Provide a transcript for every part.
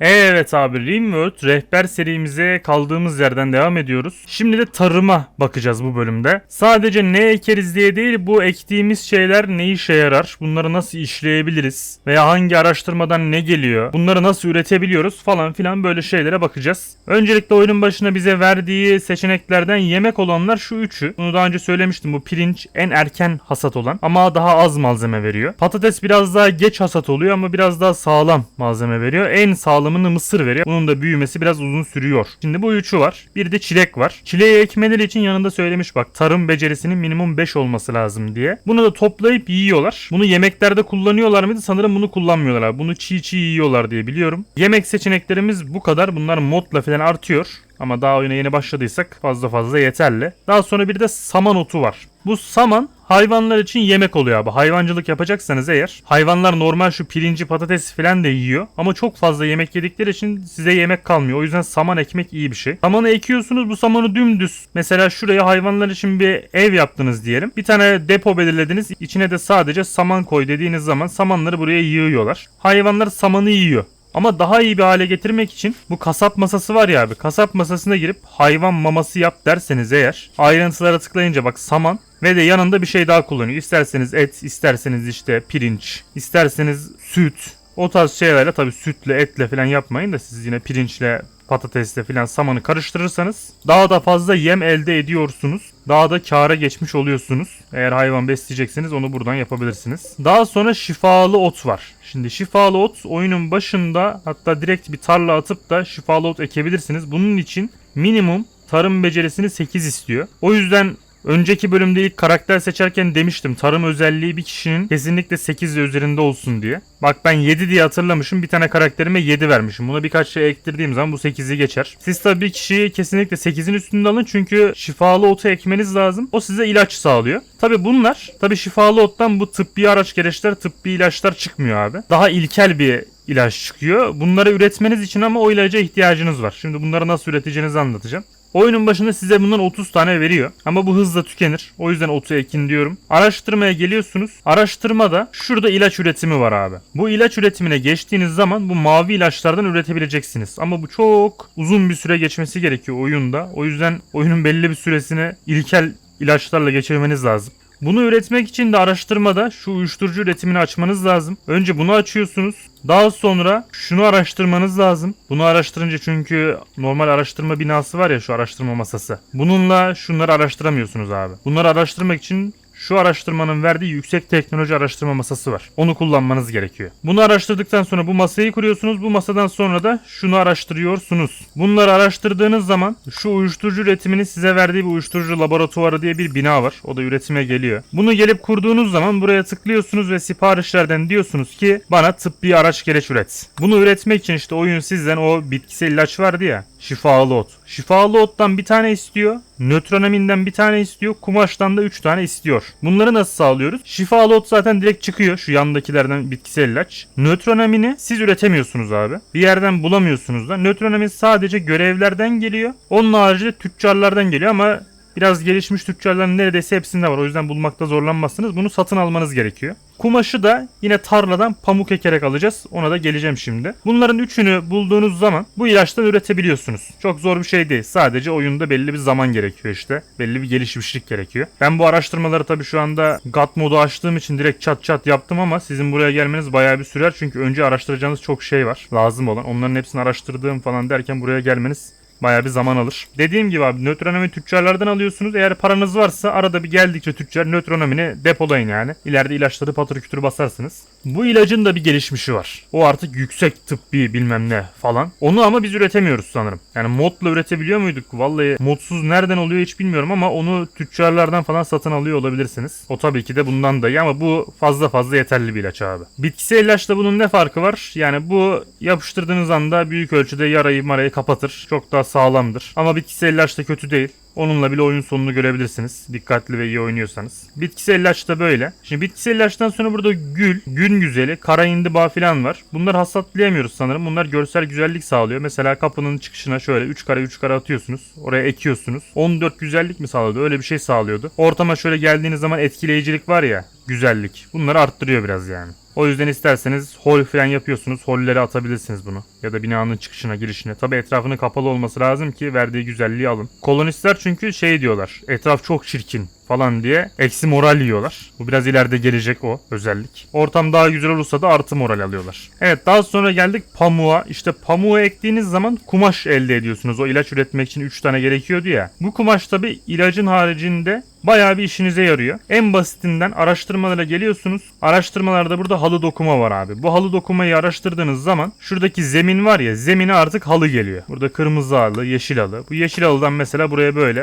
Evet abi Rimworld rehber serimize kaldığımız yerden devam ediyoruz. Şimdi de tarıma bakacağız bu bölümde. Sadece ne ekeriz diye değil bu ektiğimiz şeyler ne işe yarar? Bunları nasıl işleyebiliriz? Veya hangi araştırmadan ne geliyor? Bunları nasıl üretebiliyoruz falan filan böyle şeylere bakacağız. Öncelikle oyunun başına bize verdiği seçeneklerden yemek olanlar şu üçü. Bunu daha önce söylemiştim bu pirinç en erken hasat olan ama daha az malzeme veriyor. Patates biraz daha geç hasat oluyor ama biraz daha sağlam malzeme veriyor. En sağlamını mısır veriyor. Bunun da büyümesi biraz uzun sürüyor. Şimdi bu üçü var. Bir de çilek var. Çileği ekmeleri için yanında söylemiş bak tarım becerisinin minimum 5 olması lazım diye. Bunu da toplayıp yiyorlar. Bunu yemeklerde kullanıyorlar mıydı? Sanırım bunu kullanmıyorlar. Bunu çiğ çiğ yiyorlar diye biliyorum. Yemek seçeneklerimiz bu kadar. Bunlar modla falan artıyor. Ama daha oyuna yeni başladıysak fazla fazla yeterli. Daha sonra bir de saman otu var. Bu saman hayvanlar için yemek oluyor abi. Hayvancılık yapacaksanız eğer hayvanlar normal şu pirinci patates falan da yiyor. Ama çok fazla yemek yedikleri için size yemek kalmıyor. O yüzden saman ekmek iyi bir şey. Samanı ekiyorsunuz bu samanı dümdüz. Mesela şuraya hayvanlar için bir ev yaptınız diyelim. Bir tane depo belirlediniz. İçine de sadece saman koy dediğiniz zaman samanları buraya yığıyorlar. Hayvanlar samanı yiyor. Ama daha iyi bir hale getirmek için bu kasap masası var ya abi. Kasap masasına girip hayvan maması yap derseniz eğer ayrıntılara tıklayınca bak saman ve de yanında bir şey daha kullanıyor. İsterseniz et, isterseniz işte pirinç, isterseniz süt. O tarz şeylerle tabii sütle etle falan yapmayın da siz yine pirinçle patatesle falan samanı karıştırırsanız daha da fazla yem elde ediyorsunuz. Daha da kâra geçmiş oluyorsunuz. Eğer hayvan besleyecekseniz onu buradan yapabilirsiniz. Daha sonra şifalı ot var. Şimdi şifalı ot oyunun başında hatta direkt bir tarla atıp da şifalı ot ekebilirsiniz. Bunun için minimum tarım becerisini 8 istiyor. O yüzden Önceki bölümde ilk karakter seçerken demiştim tarım özelliği bir kişinin kesinlikle 8 ve üzerinde olsun diye. Bak ben 7 diye hatırlamışım bir tane karakterime 7 vermişim. Buna birkaç şey ektirdiğim zaman bu 8'i geçer. Siz tabii bir kişiyi kesinlikle 8'in üstünde alın çünkü şifalı otu ekmeniz lazım. O size ilaç sağlıyor. Tabii bunlar tabii şifalı ottan bu tıbbi araç gereçler tıbbi ilaçlar çıkmıyor abi. Daha ilkel bir ilaç çıkıyor. Bunları üretmeniz için ama o ilaca ihtiyacınız var. Şimdi bunları nasıl üreteceğinizi anlatacağım. Oyunun başında size bundan 30 tane veriyor. Ama bu hızla tükenir. O yüzden otu ekin diyorum. Araştırmaya geliyorsunuz. Araştırmada şurada ilaç üretimi var abi. Bu ilaç üretimine geçtiğiniz zaman bu mavi ilaçlardan üretebileceksiniz. Ama bu çok uzun bir süre geçmesi gerekiyor oyunda. O yüzden oyunun belli bir süresini ilkel ilaçlarla geçirmeniz lazım. Bunu üretmek için de araştırmada şu uyuşturucu üretimini açmanız lazım. Önce bunu açıyorsunuz. Daha sonra şunu araştırmanız lazım. Bunu araştırınca çünkü normal araştırma binası var ya şu araştırma masası. Bununla şunları araştıramıyorsunuz abi. Bunları araştırmak için şu araştırmanın verdiği yüksek teknoloji araştırma masası var. Onu kullanmanız gerekiyor. Bunu araştırdıktan sonra bu masayı kuruyorsunuz. Bu masadan sonra da şunu araştırıyorsunuz. Bunları araştırdığınız zaman şu uyuşturucu üretimini size verdiği bir uyuşturucu laboratuvarı diye bir bina var. O da üretime geliyor. Bunu gelip kurduğunuz zaman buraya tıklıyorsunuz ve siparişlerden diyorsunuz ki bana tıbbi araç gereç üret. Bunu üretmek için işte oyun sizden o bitkisel ilaç vardı ya. Şifalı ot. Şifalı ottan bir tane istiyor. Nötronaminden bir tane istiyor. Kumaştan da 3 tane istiyor. Bunları nasıl sağlıyoruz? Şifalı ot zaten direkt çıkıyor. Şu yandakilerden bitkisel ilaç. Nötronamini siz üretemiyorsunuz abi. Bir yerden bulamıyorsunuz da. Nötronamin sadece görevlerden geliyor. Onun haricinde tüccarlardan geliyor ama Biraz gelişmiş tüccarların neredeyse hepsinde var. O yüzden bulmakta zorlanmazsınız. Bunu satın almanız gerekiyor. Kumaşı da yine tarladan pamuk ekerek alacağız. Ona da geleceğim şimdi. Bunların üçünü bulduğunuz zaman bu ilaçtan üretebiliyorsunuz. Çok zor bir şey değil. Sadece oyunda belli bir zaman gerekiyor işte. Belli bir gelişmişlik gerekiyor. Ben bu araştırmaları tabii şu anda God modu açtığım için direkt çat çat yaptım ama sizin buraya gelmeniz bayağı bir sürer. Çünkü önce araştıracağınız çok şey var. Lazım olan. Onların hepsini araştırdığım falan derken buraya gelmeniz Bayağı bir zaman alır. Dediğim gibi abi nötronomi tüccarlardan alıyorsunuz. Eğer paranız varsa arada bir geldikçe tüccar nötronomini depolayın yani. İleride ilaçları patır kütür basarsınız. Bu ilacın da bir gelişmişi var. O artık yüksek tıbbi bilmem ne falan. Onu ama biz üretemiyoruz sanırım. Yani modla üretebiliyor muyduk? Vallahi modsuz nereden oluyor hiç bilmiyorum ama onu tüccarlardan falan satın alıyor olabilirsiniz. O tabii ki de bundan da iyi ama bu fazla fazla yeterli bir ilaç abi. Bitkisel ilaçla bunun ne farkı var? Yani bu yapıştırdığınız anda büyük ölçüde yarayı marayı kapatır. Çok daha sağlamdır. Ama bitkisel ilaç da kötü değil. Onunla bile oyun sonunu görebilirsiniz. Dikkatli ve iyi oynuyorsanız. Bitkisel ilaç da böyle. Şimdi bitkisel ilaçtan sonra burada gül, gün güzeli, kara indiba falan var. Bunları hasatlayamıyoruz sanırım. Bunlar görsel güzellik sağlıyor. Mesela kapının çıkışına şöyle 3 kare 3 kare atıyorsunuz. Oraya ekiyorsunuz. 14 güzellik mi sağlıyordu? Öyle bir şey sağlıyordu. Ortama şöyle geldiğiniz zaman etkileyicilik var ya güzellik. Bunları arttırıyor biraz yani. O yüzden isterseniz hol falan yapıyorsunuz. Hollere atabilirsiniz bunu. Ya da binanın çıkışına girişine. Tabi etrafının kapalı olması lazım ki verdiği güzelliği alın. Kolonistler çünkü şey diyorlar. Etraf çok çirkin falan diye eksi moral yiyorlar. Bu biraz ileride gelecek o özellik. Ortam daha güzel olursa da artı moral alıyorlar. Evet daha sonra geldik pamuğa. İşte pamuğu ektiğiniz zaman kumaş elde ediyorsunuz. O ilaç üretmek için 3 tane gerekiyordu ya. Bu kumaş tabi ilacın haricinde bayağı bir işinize yarıyor. En basitinden araştırmalara geliyorsunuz. Araştırmalarda burada halı dokuma var abi. Bu halı dokumayı araştırdığınız zaman şuradaki zemin var ya zemine artık halı geliyor. Burada kırmızı halı, yeşil halı. Bu yeşil halıdan mesela buraya böyle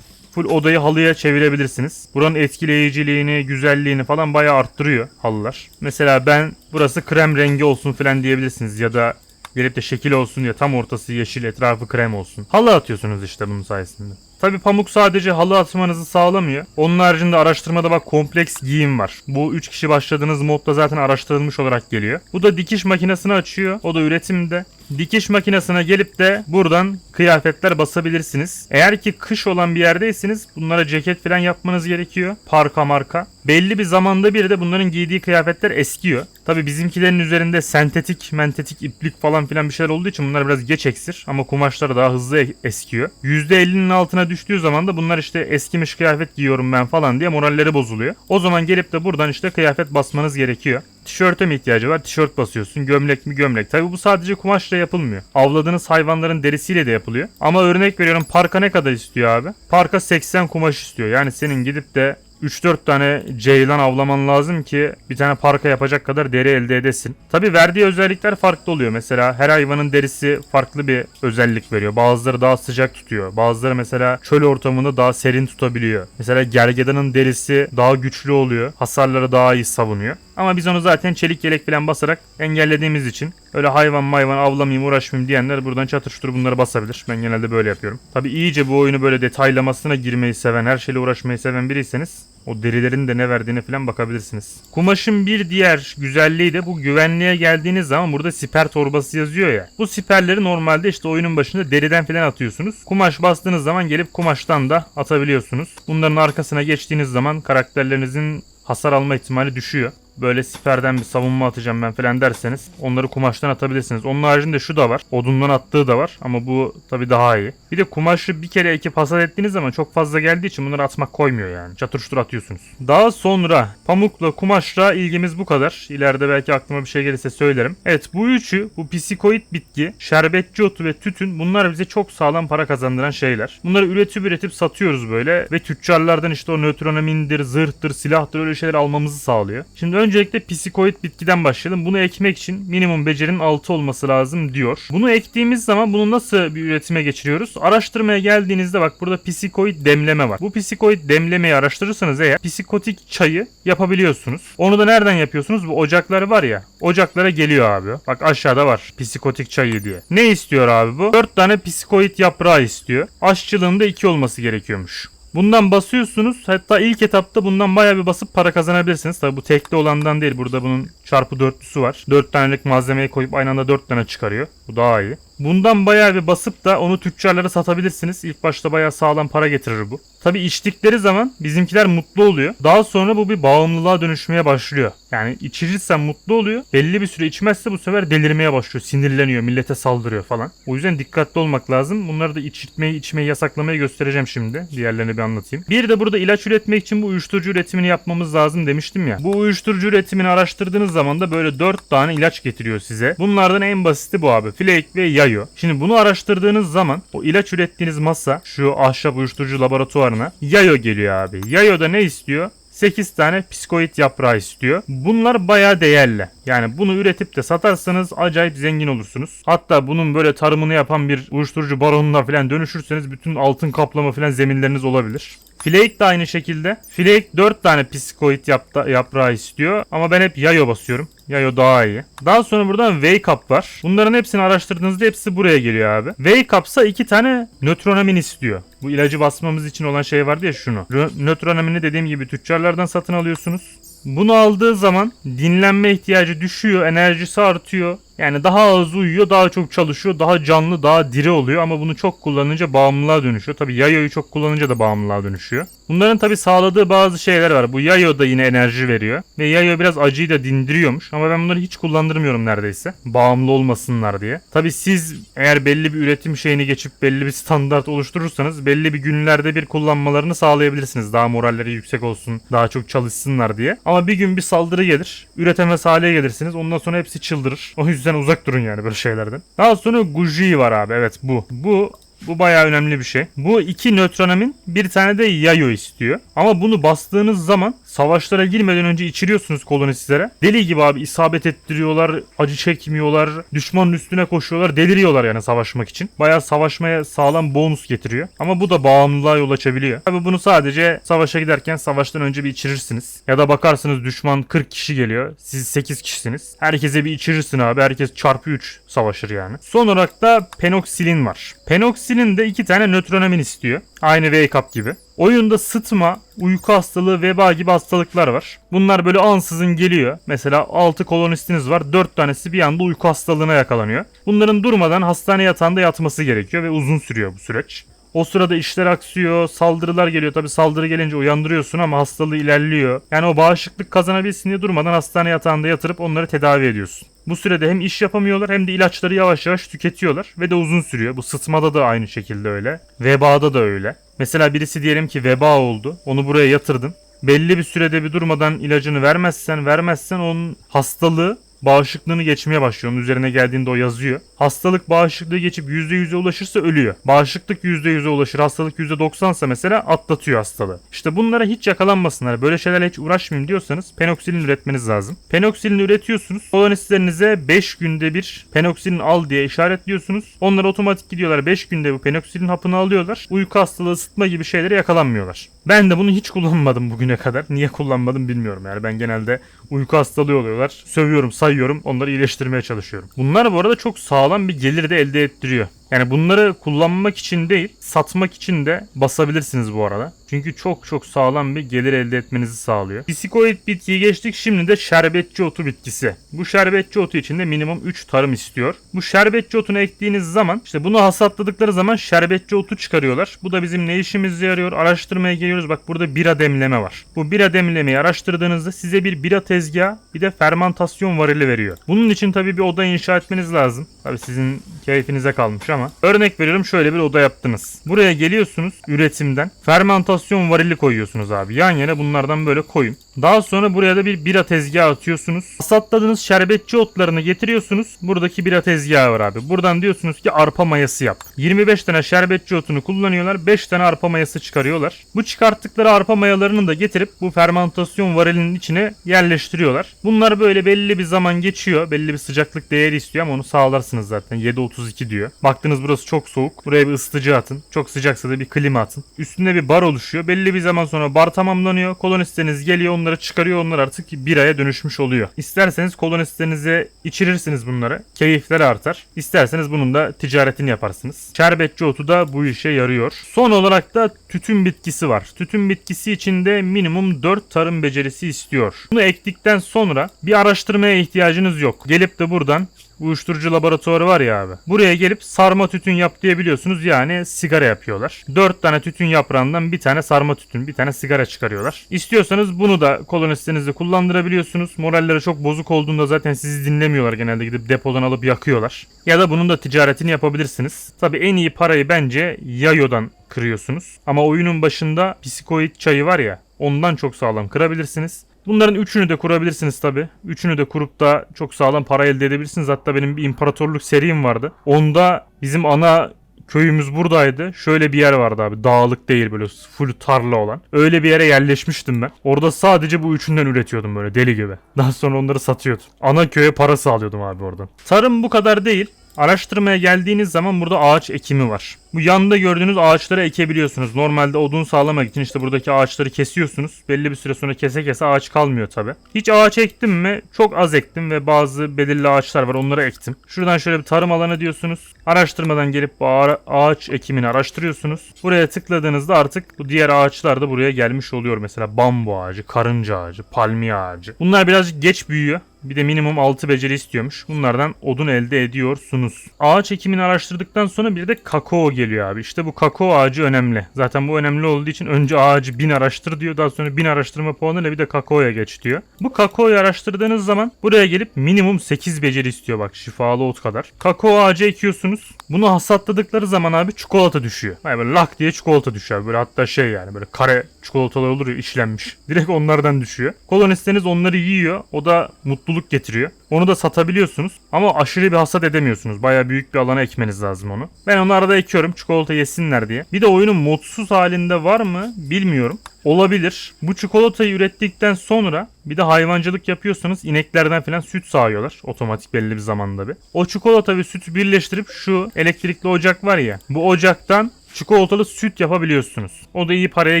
full odayı halıya çevirebilirsiniz. Buranın etkileyiciliğini, güzelliğini falan bayağı arttırıyor halılar. Mesela ben burası krem rengi olsun falan diyebilirsiniz ya da gelip de şekil olsun diye tam ortası yeşil etrafı krem olsun. Halı atıyorsunuz işte bunun sayesinde. Tabi pamuk sadece halı atmanızı sağlamıyor. Onun haricinde araştırmada bak kompleks giyim var. Bu 3 kişi başladığınız modda zaten araştırılmış olarak geliyor. Bu da dikiş makinesini açıyor. O da üretimde. Dikiş makinesine gelip de buradan kıyafetler basabilirsiniz. Eğer ki kış olan bir yerdeyseniz bunlara ceket falan yapmanız gerekiyor. Parka marka. Belli bir zamanda bir de bunların giydiği kıyafetler eskiyor. Tabi bizimkilerin üzerinde sentetik, mentetik iplik falan filan bir şeyler olduğu için bunlar biraz geç eksir. Ama kumaşlar daha hızlı eskiyor. %50'nin altına düştüğü zaman da bunlar işte eskimiş kıyafet giyiyorum ben falan diye moralleri bozuluyor. O zaman gelip de buradan işte kıyafet basmanız gerekiyor. Tişörte mi ihtiyacı var? Tişört basıyorsun. Gömlek mi? Gömlek. Tabi bu sadece kumaşla yapılmıyor. Avladığınız hayvanların derisiyle de yapılıyor. Ama örnek veriyorum parka ne kadar istiyor abi? Parka 80 kumaş istiyor. Yani senin gidip de 3-4 tane ceylan avlaman lazım ki bir tane parka yapacak kadar deri elde edesin. Tabi verdiği özellikler farklı oluyor. Mesela her hayvanın derisi farklı bir özellik veriyor. Bazıları daha sıcak tutuyor. Bazıları mesela çöl ortamında daha serin tutabiliyor. Mesela gergedanın derisi daha güçlü oluyor. Hasarları daha iyi savunuyor. Ama biz onu zaten çelik yelek falan basarak engellediğimiz için öyle hayvan mayvan avlamayayım uğraşmayayım diyenler buradan çatır çutur bunları basabilir. Ben genelde böyle yapıyorum. Tabi iyice bu oyunu böyle detaylamasına girmeyi seven, her şeyle uğraşmayı seven biriyseniz o derilerin de ne verdiğine falan bakabilirsiniz. Kumaşın bir diğer güzelliği de bu güvenliğe geldiğiniz zaman burada siper torbası yazıyor ya. Bu siperleri normalde işte oyunun başında deriden falan atıyorsunuz. Kumaş bastığınız zaman gelip kumaştan da atabiliyorsunuz. Bunların arkasına geçtiğiniz zaman karakterlerinizin hasar alma ihtimali düşüyor böyle siperden bir savunma atacağım ben falan derseniz onları kumaştan atabilirsiniz. Onun haricinde şu da var. Odundan attığı da var ama bu tabi daha iyi. Bir de kumaşı bir kere ekip hasat ettiğiniz zaman çok fazla geldiği için bunları atmak koymuyor yani. Çatır çutur atıyorsunuz. Daha sonra pamukla kumaşla ilgimiz bu kadar. İleride belki aklıma bir şey gelirse söylerim. Evet bu üçü bu psikoid bitki, şerbetçi otu ve tütün bunlar bize çok sağlam para kazandıran şeyler. Bunları üretip üretip satıyoruz böyle ve tüccarlardan işte o nötronamindir, zırhtır, silahtır öyle şeyler almamızı sağlıyor. Şimdi öncelikle psikoid bitkiden başlayalım. Bunu ekmek için minimum becerinin 6 olması lazım diyor. Bunu ektiğimiz zaman bunu nasıl bir üretime geçiriyoruz? Araştırmaya geldiğinizde bak burada psikoid demleme var. Bu psikoid demlemeyi araştırırsanız eğer psikotik çayı yapabiliyorsunuz. Onu da nereden yapıyorsunuz? Bu ocakları var ya. Ocaklara geliyor abi. Bak aşağıda var psikotik çayı diye. Ne istiyor abi bu? 4 tane psikoid yaprağı istiyor. Aşçılığında 2 olması gerekiyormuş. Bundan basıyorsunuz. Hatta ilk etapta bundan bayağı bir basıp para kazanabilirsiniz. Tabi bu tekli olandan değil. Burada bunun çarpı dörtlüsü var. 4 tanelik malzemeyi koyup aynı anda 4 tane çıkarıyor. Bu daha iyi. Bundan bayağı bir basıp da onu tüccarlara satabilirsiniz. İlk başta bayağı sağlam para getirir bu. Tabi içtikleri zaman bizimkiler mutlu oluyor. Daha sonra bu bir bağımlılığa dönüşmeye başlıyor. Yani içirirsen mutlu oluyor. Belli bir süre içmezse bu sefer delirmeye başlıyor. Sinirleniyor. Millete saldırıyor falan. O yüzden dikkatli olmak lazım. Bunları da içirtmeyi, içmeyi yasaklamayı göstereceğim şimdi. Diğerlerini bir anlatayım. Bir de burada ilaç üretmek için bu uyuşturucu üretimini yapmamız lazım demiştim ya. Bu uyuşturucu üretimini araştırdığınız zaman da böyle 4 tane ilaç getiriyor size. Bunlardan en basiti bu abi. Flake ve Yayo. Şimdi bunu araştırdığınız zaman o ilaç ürettiğiniz masa şu ahşap uyuşturucu laboratuvarına Yayo geliyor abi. Yayo da ne istiyor? 8 tane psikoid yaprağı istiyor. Bunlar bayağı değerli. Yani bunu üretip de satarsanız acayip zengin olursunuz. Hatta bunun böyle tarımını yapan bir uyuşturucu baronuna falan dönüşürseniz bütün altın kaplama falan zeminleriniz olabilir. Flake de aynı şekilde. Flake 4 tane psikoid yapta, yaprağı istiyor ama ben hep yayo basıyorum. Yayo daha iyi. Daha sonra buradan Wake Up var. Bunların hepsini araştırdığınızda hepsi buraya geliyor abi. Wake Up'sa 2 tane nötronamin istiyor. Bu ilacı basmamız için olan şey vardı ya şunu. Nötronamini dediğim gibi tüccarlardan satın alıyorsunuz. Bunu aldığı zaman dinlenme ihtiyacı düşüyor, enerjisi artıyor. Yani daha az uyuyor, daha çok çalışıyor, daha canlı, daha diri oluyor ama bunu çok kullanınca bağımlılığa dönüşüyor. Tabi yayoyu çok kullanınca da bağımlılığa dönüşüyor. Bunların tabi sağladığı bazı şeyler var. Bu yayo da yine enerji veriyor. Ve yayo biraz acıyı da dindiriyormuş. Ama ben bunları hiç kullandırmıyorum neredeyse. Bağımlı olmasınlar diye. Tabi siz eğer belli bir üretim şeyini geçip belli bir standart oluşturursanız belli bir günlerde bir kullanmalarını sağlayabilirsiniz. Daha moralleri yüksek olsun, daha çok çalışsınlar diye. Ama bir gün bir saldırı gelir. Üretemez hale gelirsiniz. Ondan sonra hepsi çıldırır. O yüzden uzak durun yani böyle şeylerden. Daha sonra Guji var abi. Evet bu. Bu bu bayağı önemli bir şey. Bu iki nötronamin bir tane de yayo istiyor. Ama bunu bastığınız zaman savaşlara girmeden önce içiriyorsunuz kolonistlere. Deli gibi abi isabet ettiriyorlar, acı çekmiyorlar, düşmanın üstüne koşuyorlar, deliriyorlar yani savaşmak için. Bayağı savaşmaya sağlam bonus getiriyor. Ama bu da bağımlılığa yol açabiliyor. Tabi bunu sadece savaşa giderken savaştan önce bir içirirsiniz. Ya da bakarsınız düşman 40 kişi geliyor. Siz 8 kişisiniz. Herkese bir içirirsin abi. Herkes çarpı 3 savaşır yani. Son olarak da penoksilin var. Penoksilin de iki tane nötronamin istiyor. Aynı wake up gibi. Oyunda sıtma, uyku hastalığı, veba gibi hastalıklar var. Bunlar böyle ansızın geliyor. Mesela 6 kolonistiniz var. 4 tanesi bir anda uyku hastalığına yakalanıyor. Bunların durmadan hastane yatağında yatması gerekiyor ve uzun sürüyor bu süreç. O sırada işler aksıyor, saldırılar geliyor. Tabi saldırı gelince uyandırıyorsun ama hastalığı ilerliyor. Yani o bağışıklık kazanabilsin diye durmadan hastane yatağında yatırıp onları tedavi ediyorsun. Bu sürede hem iş yapamıyorlar hem de ilaçları yavaş yavaş tüketiyorlar ve de uzun sürüyor. Bu sıtmada da aynı şekilde öyle. Vebada da öyle. Mesela birisi diyelim ki veba oldu. Onu buraya yatırdın. Belli bir sürede bir durmadan ilacını vermezsen vermezsen onun hastalığı bağışıklığını geçmeye başlıyor. Onun üzerine geldiğinde o yazıyor. Hastalık bağışıklığı geçip %100'e ulaşırsa ölüyor. Bağışıklık %100'e ulaşır. Hastalık %90 ise mesela atlatıyor hastalığı. İşte bunlara hiç yakalanmasınlar. Böyle şeylerle hiç uğraşmayayım diyorsanız penoksilin üretmeniz lazım. Penoksilin üretiyorsunuz. Kolonistlerinize 5 günde bir penoksilin al diye işaretliyorsunuz. Onlar otomatik gidiyorlar 5 günde bu penoksilin hapını alıyorlar. Uyku hastalığı, ısıtma gibi şeylere yakalanmıyorlar. Ben de bunu hiç kullanmadım bugüne kadar. Niye kullanmadım bilmiyorum yani. Ben genelde uyku hastalığı oluyorlar. Sövüyorum, sayıyorum. Onları iyileştirmeye çalışıyorum. Bunlar bu arada çok sağlam bir gelir de elde ettiriyor. Yani bunları kullanmak için değil, satmak için de basabilirsiniz bu arada. Çünkü çok çok sağlam bir gelir elde etmenizi sağlıyor. Psikoid bitkiyi geçtik. Şimdi de şerbetçi otu bitkisi. Bu şerbetçi otu için de minimum 3 tarım istiyor. Bu şerbetçi otunu ektiğiniz zaman işte bunu hasatladıkları zaman şerbetçi otu çıkarıyorlar. Bu da bizim ne işimize yarıyor? Araştırmaya geliyoruz. Bak burada bira demleme var. Bu bira demlemeyi araştırdığınızda size bir bira tezgahı bir de fermantasyon varili veriyor. Bunun için tabii bir oda inşa etmeniz lazım. Tabii sizin keyfinize kalmış ama. Örnek veriyorum şöyle bir oda yaptınız. Buraya geliyorsunuz üretimden. Fermantasyon varili koyuyorsunuz abi. Yan yana bunlardan böyle koyun. Daha sonra buraya da bir bira tezgahı atıyorsunuz. Hasatladığınız şerbetçi otlarını getiriyorsunuz. Buradaki bira tezgahı var abi. Buradan diyorsunuz ki arpa mayası yap. 25 tane şerbetçi otunu kullanıyorlar. 5 tane arpa mayası çıkarıyorlar. Bu çıkarttıkları arpa mayalarını da getirip bu fermantasyon varilinin içine yerleştiriyorlar. Bunlar böyle belli bir zaman geçiyor. Belli bir sıcaklık değeri istiyor ama onu sağlarsınız zaten. 7.32 diyor. Baktınız burası çok soğuk. Buraya bir ısıtıcı atın. Çok sıcaksa da bir klima atın. Üstünde bir bar oluşuyor. Belli bir zaman sonra bar tamamlanıyor. Kolonistleriniz geliyor onları çıkarıyor. Onlar artık biraya dönüşmüş oluyor. İsterseniz kolonistlerinize içirirsiniz bunları. Keyifleri artar. İsterseniz bunun da ticaretini yaparsınız. Şerbetçi otu da bu işe yarıyor. Son olarak da tütün bitkisi var. Tütün bitkisi için de minimum 4 tarım becerisi istiyor. Bunu ektikten sonra bir araştırmaya ihtiyacınız yok. Gelip de buradan uyuşturucu laboratuvarı var ya abi. Buraya gelip sarma tütün yap diyebiliyorsunuz. Yani sigara yapıyorlar. 4 tane tütün yaprağından bir tane sarma tütün, bir tane sigara çıkarıyorlar. İstiyorsanız bunu da kolonistlerinizde kullandırabiliyorsunuz. Moralleri çok bozuk olduğunda zaten sizi dinlemiyorlar genelde gidip depodan alıp yakıyorlar. Ya da bunun da ticaretini yapabilirsiniz. Tabi en iyi parayı bence Yayo'dan kırıyorsunuz. Ama oyunun başında psikoid çayı var ya ondan çok sağlam kırabilirsiniz. Bunların üçünü de kurabilirsiniz tabi. Üçünü de kurup da çok sağlam para elde edebilirsiniz. Hatta benim bir imparatorluk serim vardı. Onda bizim ana köyümüz buradaydı. Şöyle bir yer vardı abi. Dağlık değil böyle full tarla olan. Öyle bir yere yerleşmiştim ben. Orada sadece bu üçünden üretiyordum böyle deli gibi. Daha sonra onları satıyordum. Ana köye para sağlıyordum abi oradan. Tarım bu kadar değil. Araştırmaya geldiğiniz zaman burada ağaç ekimi var. Bu yanda gördüğünüz ağaçları ekebiliyorsunuz. Normalde odun sağlamak için işte buradaki ağaçları kesiyorsunuz. Belli bir süre sonra kese kese ağaç kalmıyor tabi. Hiç ağaç ektim mi? Çok az ektim ve bazı belirli ağaçlar var onları ektim. Şuradan şöyle bir tarım alanı diyorsunuz. Araştırmadan gelip bu ağa- ağaç ekimini araştırıyorsunuz. Buraya tıkladığınızda artık bu diğer ağaçlar da buraya gelmiş oluyor. Mesela bambu ağacı, karınca ağacı, palmiye ağacı. Bunlar birazcık geç büyüyor. Bir de minimum 6 beceri istiyormuş. Bunlardan odun elde ediyorsunuz. Ağaç ekimini araştırdıktan sonra bir de kakao geliyor abi. İşte bu kakao ağacı önemli. Zaten bu önemli olduğu için önce ağacı 1000 araştır diyor. Daha sonra 1000 araştırma puanıyla bir de kakaoya geç diyor. Bu kakaoyu araştırdığınız zaman buraya gelip minimum 8 beceri istiyor bak şifalı ot kadar. Kakao ağacı ekiyorsunuz. Bunu hasatladıkları zaman abi çikolata düşüyor. Yani böyle lak diye çikolata düşüyor. Böyle hatta şey yani böyle kare çikolatalar olur ya işlenmiş. Direkt onlardan düşüyor. Kolonistleriniz onları yiyor. O da mutluluk getiriyor. Onu da satabiliyorsunuz. Ama aşırı bir hasat edemiyorsunuz. Baya büyük bir alana ekmeniz lazım onu. Ben onu arada ekiyorum çikolata yesinler diye. Bir de oyunun modsuz halinde var mı bilmiyorum. Olabilir. Bu çikolatayı ürettikten sonra bir de hayvancılık yapıyorsanız ineklerden falan süt sağıyorlar. Otomatik belli bir zamanda bir. O çikolata ve sütü birleştirip şu elektrikli ocak var ya. Bu ocaktan çikolatalı süt yapabiliyorsunuz. O da iyi paraya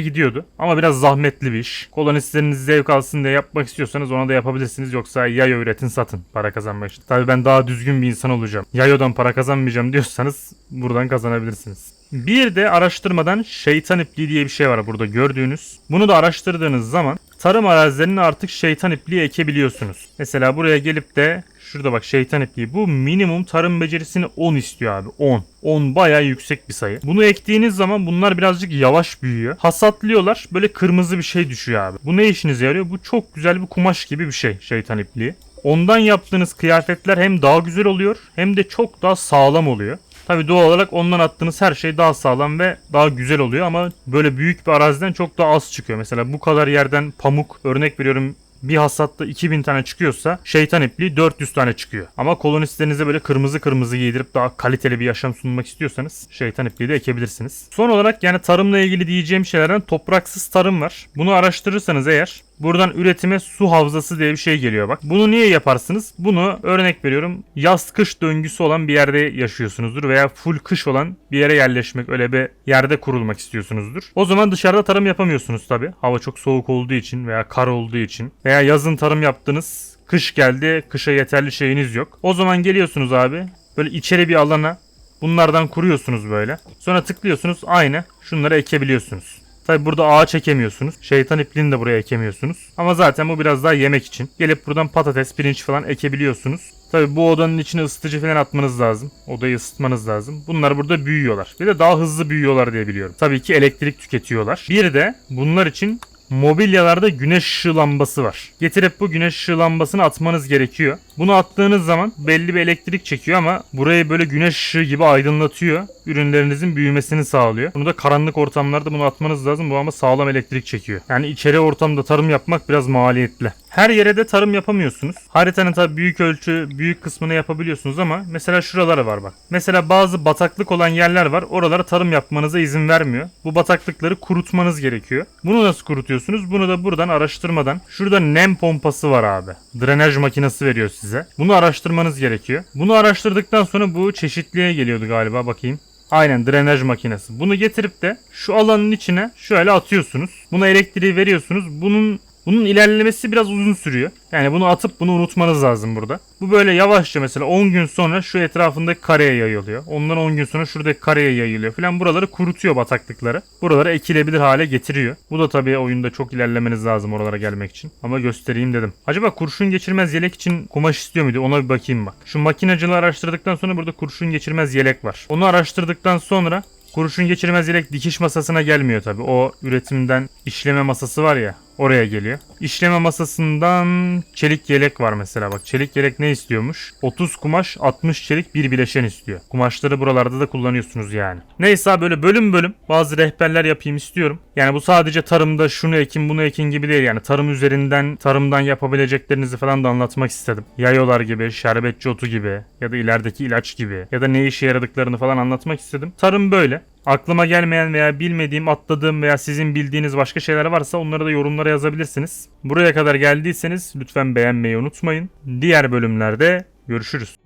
gidiyordu. Ama biraz zahmetli bir iş. Kolonistleriniz zevk alsın diye yapmak istiyorsanız ona da yapabilirsiniz. Yoksa yayo üretin satın para kazanmak için. Tabii ben daha düzgün bir insan olacağım. Yayodan para kazanmayacağım diyorsanız buradan kazanabilirsiniz. Bir de araştırmadan şeytan ipliği diye bir şey var burada gördüğünüz. Bunu da araştırdığınız zaman tarım arazilerine artık şeytan ipliği ekebiliyorsunuz. Mesela buraya gelip de şurada bak şeytan ipliği bu minimum tarım becerisini 10 istiyor abi 10. 10 bayağı yüksek bir sayı. Bunu ektiğiniz zaman bunlar birazcık yavaş büyüyor. Hasatlıyorlar böyle kırmızı bir şey düşüyor abi. Bu ne işinize yarıyor? Bu çok güzel bir kumaş gibi bir şey şeytan ipliği. Ondan yaptığınız kıyafetler hem daha güzel oluyor hem de çok daha sağlam oluyor. Tabi doğal olarak ondan attığınız her şey daha sağlam ve daha güzel oluyor ama böyle büyük bir araziden çok daha az çıkıyor. Mesela bu kadar yerden pamuk örnek veriyorum bir hasatta 2000 tane çıkıyorsa şeytan ipliği 400 tane çıkıyor. Ama kolonistlerinize böyle kırmızı kırmızı giydirip daha kaliteli bir yaşam sunmak istiyorsanız şeytan ipliği de ekebilirsiniz. Son olarak yani tarımla ilgili diyeceğim şeylerden topraksız tarım var. Bunu araştırırsanız eğer Buradan üretime su havzası diye bir şey geliyor bak. Bunu niye yaparsınız? Bunu örnek veriyorum yaz kış döngüsü olan bir yerde yaşıyorsunuzdur veya full kış olan bir yere yerleşmek öyle bir yerde kurulmak istiyorsunuzdur. O zaman dışarıda tarım yapamıyorsunuz tabi. Hava çok soğuk olduğu için veya kar olduğu için veya yazın tarım yaptınız. Kış geldi, kışa yeterli şeyiniz yok. O zaman geliyorsunuz abi. Böyle içeri bir alana bunlardan kuruyorsunuz böyle. Sonra tıklıyorsunuz aynı şunları ekebiliyorsunuz. Tabi burada ağaç ekemiyorsunuz. Şeytan ipliğini de buraya ekemiyorsunuz. Ama zaten bu biraz daha yemek için. Gelip buradan patates, pirinç falan ekebiliyorsunuz. Tabi bu odanın içine ısıtıcı falan atmanız lazım. Odayı ısıtmanız lazım. Bunlar burada büyüyorlar. Bir de daha hızlı büyüyorlar diye biliyorum. Tabii ki elektrik tüketiyorlar. Bir de bunlar için mobilyalarda güneş ışığı lambası var. Getirip bu güneş ışığı lambasını atmanız gerekiyor. Bunu attığınız zaman belli bir elektrik çekiyor ama burayı böyle güneş ışığı gibi aydınlatıyor. Ürünlerinizin büyümesini sağlıyor. Bunu da karanlık ortamlarda bunu atmanız lazım. Bu ama sağlam elektrik çekiyor. Yani içeri ortamda tarım yapmak biraz maliyetli. Her yere de tarım yapamıyorsunuz. Haritanın tabi büyük ölçü, büyük kısmını yapabiliyorsunuz ama mesela şuralara var bak. Mesela bazı bataklık olan yerler var. Oralara tarım yapmanıza izin vermiyor. Bu bataklıkları kurutmanız gerekiyor. Bunu nasıl kurutuyorsunuz? Bunu da buradan araştırmadan. Şurada nem pompası var abi. Drenaj makinesi veriyor size. Bunu araştırmanız gerekiyor. Bunu araştırdıktan sonra bu çeşitliğe geliyordu galiba bakayım. Aynen drenaj makinesi. Bunu getirip de şu alanın içine şöyle atıyorsunuz. Buna elektriği veriyorsunuz. Bunun bunun ilerlemesi biraz uzun sürüyor. Yani bunu atıp bunu unutmanız lazım burada. Bu böyle yavaşça mesela 10 gün sonra şu etrafındaki kareye yayılıyor. Ondan 10 gün sonra şuradaki kareye yayılıyor falan. Buraları kurutuyor bataklıkları. Buraları ekilebilir hale getiriyor. Bu da tabii oyunda çok ilerlemeniz lazım oralara gelmek için. Ama göstereyim dedim. Acaba kurşun geçirmez yelek için kumaş istiyor muydu? Ona bir bakayım bak. Şu makinacılığı araştırdıktan sonra burada kurşun geçirmez yelek var. Onu araştırdıktan sonra Kurşun geçirmez yelek dikiş masasına gelmiyor tabi. O üretimden işleme masası var ya oraya geliyor. İşleme masasından çelik yelek var mesela bak. Çelik yelek ne istiyormuş? 30 kumaş 60 çelik bir bileşen istiyor. Kumaşları buralarda da kullanıyorsunuz yani. Neyse böyle bölüm bölüm bazı rehberler yapayım istiyorum. Yani bu sadece tarımda şunu ekin bunu ekin gibi değil yani tarım üzerinden tarımdan yapabileceklerinizi falan da anlatmak istedim. Yayolar gibi, şerbetçi otu gibi ya da ilerideki ilaç gibi ya da ne işe yaradıklarını falan anlatmak istedim. Tarım böyle. Aklıma gelmeyen veya bilmediğim, atladığım veya sizin bildiğiniz başka şeyler varsa onları da yorumlara yazabilirsiniz. Buraya kadar geldiyseniz lütfen beğenmeyi unutmayın. Diğer bölümlerde görüşürüz.